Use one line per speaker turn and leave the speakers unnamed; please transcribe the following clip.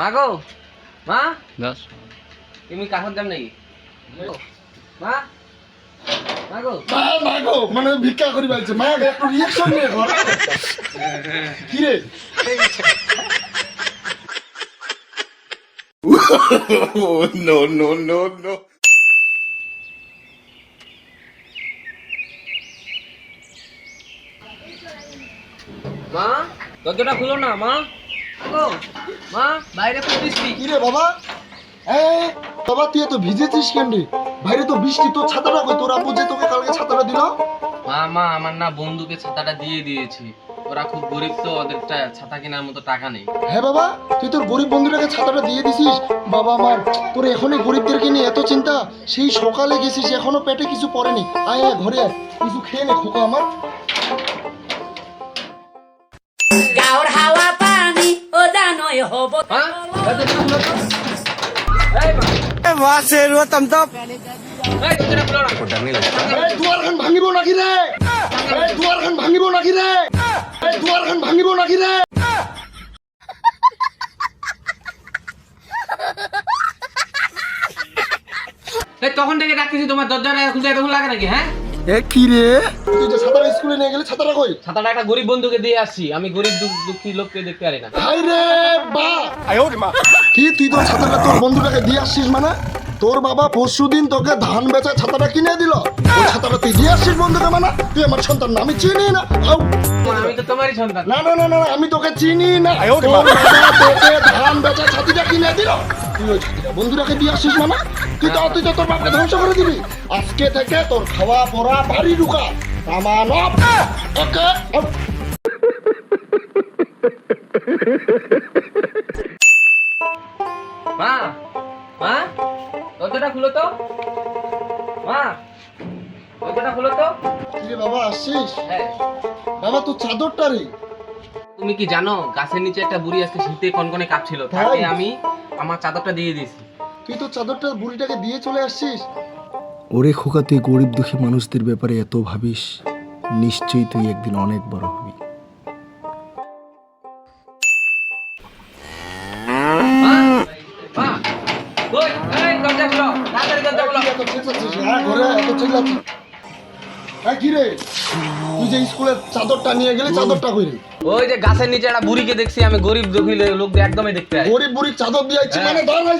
মা গো মা?
দশ
তুমি কাকর যাম নাকি? মা? মা গো।
মা মা গো মানে ভিক্ষা করি বলছে। মা একটু রিয়াকশন নিয়ে কি রে? No no no no.
মা দরজাটা খুলো না মা। মা বাইরে বৃষ্টি।
কি রে বাবা? এই বাবা তুই তো ভিজেছিস কেন বাইরে তো বৃষ্টি তোর ছাতাটা কই? তোর আপু তোকে কালকে ছাতাটা দিল?
মা মা আমার না বন্ধুকে ছাতাটা দিয়ে দিয়েছি। ওরা খুব গরিব তো ওদেরটা ছাতা কেনার মতো টাকা নেই।
হ্যাঁ বাবা তুই তোর গরিব বন্ধুটাকে ছাতাটা দিয়ে দিছিস? বাবা আমার তোর এখনই গরিবদেরকে নিয়ে এত চিন্তা? সেই সকালে গেছিস এখনও পেটে কিছু পড়েনি। আয় আয় ঘরে কিছু খেয়ে নে খোকা আমার। খান ভাঙিব নাকি রে? দুয়ার খান ভাঙিব নাকি রে? দুয়ার খান ভাঙিব নাকি রে?
তখন থেকে ডাকতেছি তোমার দরজাটা খুলতে এতক্ষণ লাগে নাকি হ্যাঁ?
এ কি রে? তুই যে ছাতাটা স্কুলে নিয়ে গেলে ছাতাটা কই?
ছাতাটা একটা গরিব বন্ধুকে দিয়ে আসছি। আমি গরিব দুঃখ- দুঃখী লোককে দেখতে পারি না।
হাই রে বা! কি তুই তোর ছাতাটা তোর বন্ধুটাকে দিয়ে আসছিস মানে? তোর বাবা পরশু দিন তোকে ধান বেচা ছাতাটা কিনে দিল। ওই ছাতাটা তুই দিয়ে আসছিস বন্ধুকে মানে? তুই আমার সন্তান না আমি চিনি না। আউ।
আমি তো তোমারই সন্তান।
না না না না আমি তোকে চিনি না। তোর বাবা তোকে ধান বেচা ছাতিটা কিনে দিল। বন্ধুটাকে দিয়ে আসছিস মানে তুই তো তুই তো তোর বাপকে ধ্বংস করে দিবি। আজকে থেকে তোর খাওয়া পড়া বাড়ি ঢুকা। কামানব ওকে
মা মা দরজাটা খুলো তো। মা দরজাটা খুলো তো।
কি বাবা আসছিস
হ্যাঁ।
বাবা তোর চাদরটা রে।
তুমি কি জানো গাছের নিচে একটা বুড়ি আজকে শীতে কনকনে কাঁপছিল? তাকে আমি আমার চাদরটা দিয়ে দিয়েছি।
তুই তো চাদরটা বুড়িটাকে দিয়ে চলে আসছিস।
ওরে খোকা তুই গরিব দুঃখী মানুষদের ব্যাপারে এত ভাবিস নিশ্চয়ই তুই একদিন অনেক বড় হবি।
তাড়াতাড়ি দরজা খুলো।
হ্যাঁ ঘরে এত চিল্লাচ্ছিস। হ্যাঁ কি রে তুই যে স্কুলের চাদরটা নিয়ে গেলি চাদরটা কই রে?
ওই যে গাছের নিচে একটা বুড়িকে দেখছি আমি গরিব দুঃখী লোক একদমই দেখতে পাই
গরিব বুড়ির চাদর দিয়ে আইছি। মানে ভাই।